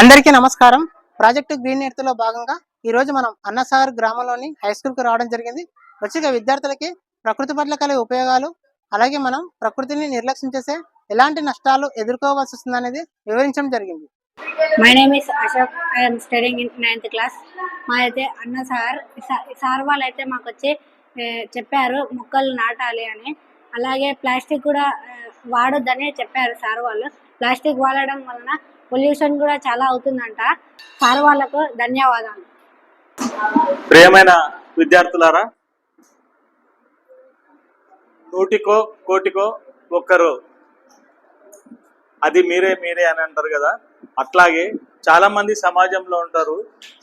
అందరికీ నమస్కారం. Project green ఎర్త్లో భాగంగా ఈ రోజు మనం అన్నసాగర్ గ్రామంలోని హై స్కూల్కు రావడం జరిగింది. వచ్చిన విద్యార్థులకి ప్రకృతి పట్ల కలిగే ఉపయోగాలు అలాగే మనం ప్రకృతిని నిర్లక్ష్యం చేసే ఎలాంటి నష్టాలు ఎదుర్కోవాల్సి వస్తుంది అనేది వివరించడం జరిగింది. My name is Ashok I'm studying in ninth class మా అయితే అన్న సార్ సార్ వాళ్ళు అయితే మాకు వచ్చి చెప్పారు మొక్కలు నాటాలి అని. అలాగే ప్లాస్టిక్ కూడా వాడొద్దని చెప్పారు సార్ వాళ్ళు. ప్లాస్టిక్ వాడడం వలన పొల్యూషన్ కూడా చాలా అవుతుందంట. సార్ వాళ్ళకు ధన్యవాదాలు. ప్రియమైన విద్యార్థులారా నూటికో కోటికో ఒక్కరు. అది మీరే మీరే అని అంటారు కదా. అట్లాగే చాలా మంది సమాజంలో ఉంటారు.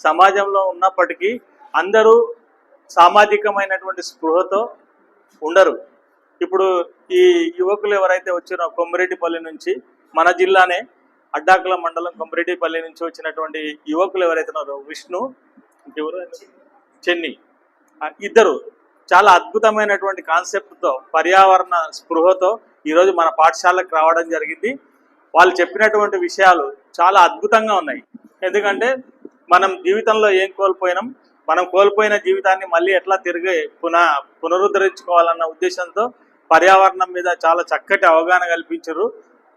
సమాజంలో ఉన్నప్పటికీ అందరూ సామాజికమైనటువంటి స్పృహతో ఉండరు. ఇప్పుడు ఈ యువకులు ఎవరైతే వచ్చినో కొమ్మిరెడ్డిపల్లి నుంచి మన జిల్లానే అడ్డాకుల మండలం కొమరెడ్డిపల్లి నుంచి వచ్చినటువంటి యువకులు ఎవరైతే ఉన్నారో విష్ణు ఇంకెవరు? చెన్ని. ఇద్దరు. చాలా అద్భుతమైనటువంటి కాన్సెప్ట్తో పర్యావరణ స్పృహతో ఈరోజు మన పాఠశాలకు రావడం జరిగింది. వాళ్ళు చెప్పినటువంటి విషయాలు చాలా అద్భుతంగా ఉన్నాయి. ఎందుకంటే మనం జీవితంలో ఏం కోల్పోయినాం? మనం కోల్పోయిన జీవితాన్ని మళ్ళీ ఎట్లా తిరిగి పునః పునరుద్ధరించుకోవాలన్న ఉద్దేశంతో పర్యావరణం మీద చాలా చక్కటి అవగాహన కల్పించారు.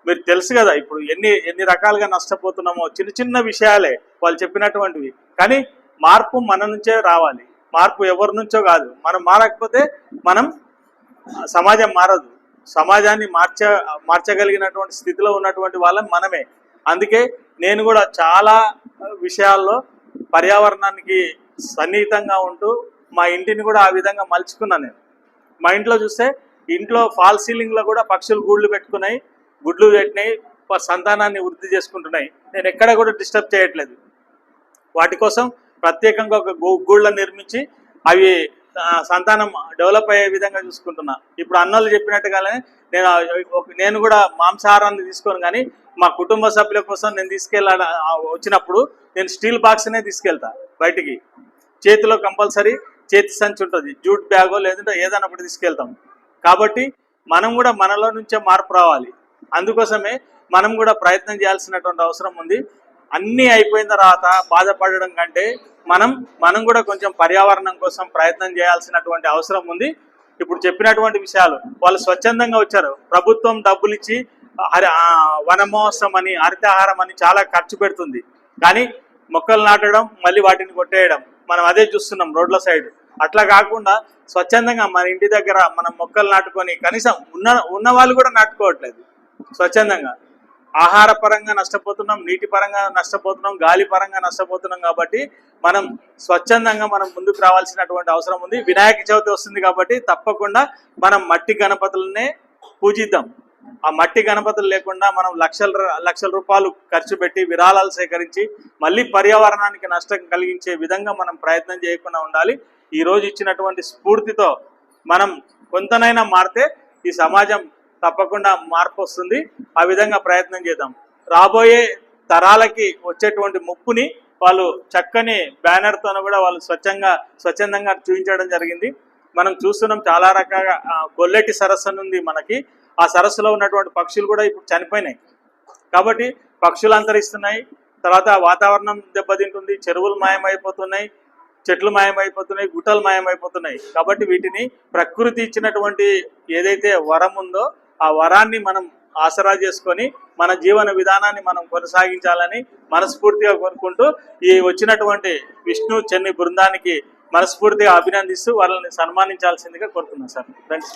మీరు తెలుసు కదా ఇప్పుడు ఎన్ని ఎన్ని రకాలుగా నష్టపోతున్నామో చిన్న చిన్న విషయాలే వాళ్ళు చెప్పినటువంటివి. కానీ మార్పు మన నుంచే రావాలి. మార్పు ఎవరి నుంచో కాదు. మనం మారకపోతే మనం సమాజం మారదు. సమాజాన్ని మార్చ మార్చగలిగినటువంటి స్థితిలో ఉన్నటువంటి వాళ్ళం మనమే. అందుకే నేను కూడా చాలా విషయాల్లో పర్యావరణానికి సన్నిహితంగా ఉంటూ మా ఇంటిని కూడా ఆ విధంగా మలుచుకున్నాను నేను. మా ఇంట్లో చూస్తే ఇంట్లో ఫాల్ సీలింగ్లో కూడా పక్షులు గూళ్ళు పెట్టుకున్నాయి. గుడ్లు పెట్టినాయి సంతానాన్ని వృద్ధి చేసుకుంటున్నాయి. నేను ఎక్కడ కూడా డిస్టర్బ్ చేయట్లేదు. వాటి కోసం ప్రత్యేకంగా ఒక గూ గూళ్ళను నిర్మించి అవి సంతానం డెవలప్ అయ్యే విధంగా చూసుకుంటున్నా. ఇప్పుడు అన్నలు చెప్పినట్టుగానే నేను నేను కూడా మాంసాహారాన్ని తీసుకోను కానీ మా కుటుంబ సభ్యుల కోసం నేను తీసుకెళ్ళ వచ్చినప్పుడు నేను స్టీల్ బాక్స్నే తీసుకెళ్తా బయటికి. చేతిలో కంపల్సరీ చేతి సంచి ఉంటుంది జూట్ బ్యాగో లేదంటే ఏదైనా ఒకటి తీసుకెళ్తాం. కాబట్టి మనం కూడా మనలో నుంచే మార్పు రావాలి. అందుకోసమే మనం కూడా ప్రయత్నం చేయాల్సినటువంటి అవసరం ఉంది. అన్నీ అయిపోయిన తర్వాత బాధపడడం కంటే మనం మనం కూడా కొంచెం పర్యావరణం కోసం ప్రయత్నం చేయాల్సినటువంటి అవసరం ఉంది. ఇప్పుడు చెప్పినటువంటి విషయాలు వాళ్ళు స్వచ్ఛందంగా వచ్చారు. ప్రభుత్వం డబ్బులు ఇచ్చి హరి వన అని హరితహారం అని చాలా ఖర్చు పెడుతుంది. కానీ మొక్కలు నాటడం మళ్ళీ వాటిని కొట్టేయడం మనం అదే చూస్తున్నాం రోడ్ల సైడ్. అట్లా కాకుండా స్వచ్ఛందంగా మన ఇంటి దగ్గర మనం మొక్కలు నాటుకొని కనీసం ఉన్న ఉన్న వాళ్ళు కూడా నాటుకోవట్లేదు. స్వచ్ఛందంగా. ఆహార పరంగా నష్టపోతున్నాం నీటి పరంగా నష్టపోతున్నాం గాలి పరంగా నష్టపోతున్నాం కాబట్టి మనం స్వచ్ఛందంగా మనం ముందుకు రావాల్సినటువంటి అవసరం ఉంది. వినాయక చవితి వస్తుంది కాబట్టి తప్పకుండా మనం మట్టి గణపతులనే పూజిద్దాం. ఆ మట్టి గణపతులు లేకుండా మనం లక్షల లక్షల రూపాయలు ఖర్చు పెట్టి విరాళాలు సేకరించి మళ్ళీ పర్యావరణానికి నష్టం కలిగించే విధంగా మనం ప్రయత్నం చేయకుండా ఉండాలి. ఈ రోజు ఇచ్చినటువంటి స్ఫూర్తితో మనం కొంతనైనా మారితే ఈ సమాజం తప్పకుండా మార్పు వస్తుంది. ఆ విధంగా ప్రయత్నం చేద్దాం. రాబోయే తరాలకి వచ్చేటువంటి ముప్పుని వాళ్ళు చక్కని బ్యానర్తో కూడా వాళ్ళు స్వచ్ఛంగా స్వచ్ఛందంగా చూపించడం జరిగింది. మనం చూస్తున్నాం చాలా రకాల గొల్లెటి సరస్సు అని ఉంది మనకి. ఆ సరస్సులో ఉన్నటువంటి పక్షులు కూడా ఇప్పుడు చనిపోయినాయి. కాబట్టి పక్షులు అంతరిస్తున్నాయి. తర్వాత వాతావరణం దెబ్బతింటుంది. చెరువులు మాయమైపోతున్నాయి. చెట్లు మాయమైపోతున్నాయి. గుట్టలు మాయమైపోతున్నాయి. కాబట్టి వీటిని ప్రకృతి ఇచ్చినటువంటి ఏదైతే వరం ఉందో ఆ వరాన్ని మనం ఆసరా చేసుకొని మన జీవన విధానాన్ని మనం కొనసాగించాలని మనస్ఫూర్తిగా కోరుకుంటూ ఈ వచ్చినటువంటి విష్ణు చెన్ని బృందానికి మనస్ఫూర్తిగా అభినందిస్తూ వాళ్ళని సన్మానించాల్సిందిగా కోరుతున్నాను సార్. థ్యాంక్స్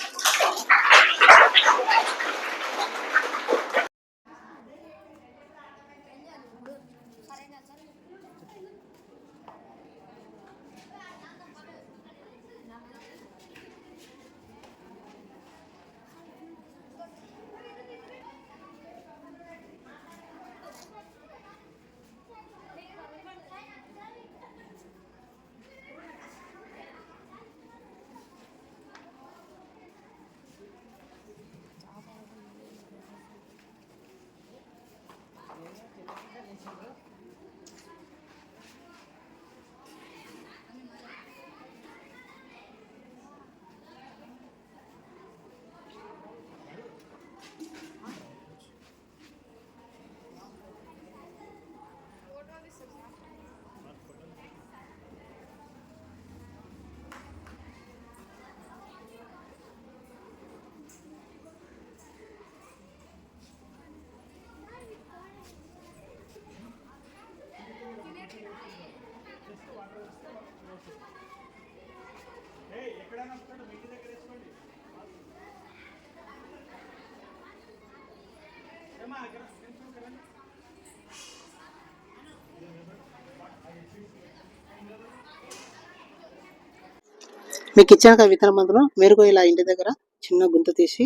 మీకు ఇచ్చాక విత్తన బంతులు మీరు ఇలా ఇంటి దగ్గర చిన్న గుంత తీసి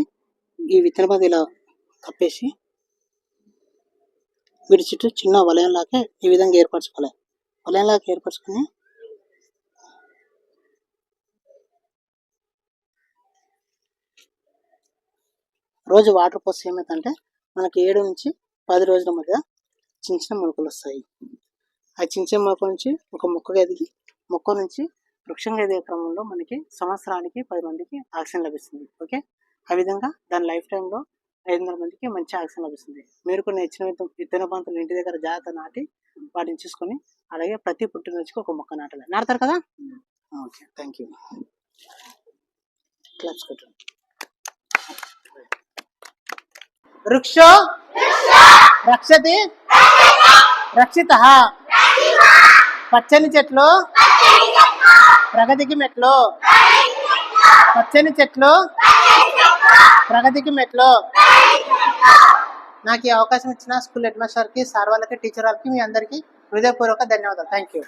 ఈ విత్తన మందు ఇలా కప్పేసి వీటి చుట్టూ చిన్న వలయంలాగా ఈ విధంగా ఏర్పరచుకోవాలి. వలయంలాగా ఏర్పరచుకొని రోజు వాటర్ పోస్తే ఏమవుతుందంటే మనకి ఏడు నుంచి పది రోజుల మధ్య చిన్న చిన్న మొలకలు వస్తాయి. ఆ చిన్న చిన్న మొలకల నుంచి ఒక మొక్కగా ఎదిగి మొక్క నుంచి వృక్షంగా ఎదిగే క్రమంలో మనకి సంవత్సరానికి పది మందికి ఆక్సిజన్ లభిస్తుంది. ఓకే? ఆ విధంగా దాని లైఫ్ టైంలో ఐదు వందల మందికి మంచి ఆక్సిజన్ లభిస్తుంది. మీరు కొన్ని ఇచ్చిన విత్తన- బంతులు ఇంటి దగ్గర జాగ్రత్త నాటి వాటిని చూసుకొని అలాగే ప్రతి పుట్టినరోజుకి ఒక మొక్క నాటాలి. నాటుతారు కదా? ఓకే. థ్యాంక్ యూ క్లాప్స్ కొట్టండి. వృక్షో? రక్షతి? రక్షిత. పచ్చని చెట్లు? ప్రగతికి మెట్లు. పచ్చని చెట్లు? ప్రగతికి మెట్లు. నాకు ఈ అవకాశం ఇచ్చిన స్కూల్ హెడ్ మాస్టర్కి సార్ వాళ్ళకి టీచర్ వాళ్ళకి మీ అందరికీ హృదయపూర్వక ధన్యవాదాలు. Thank you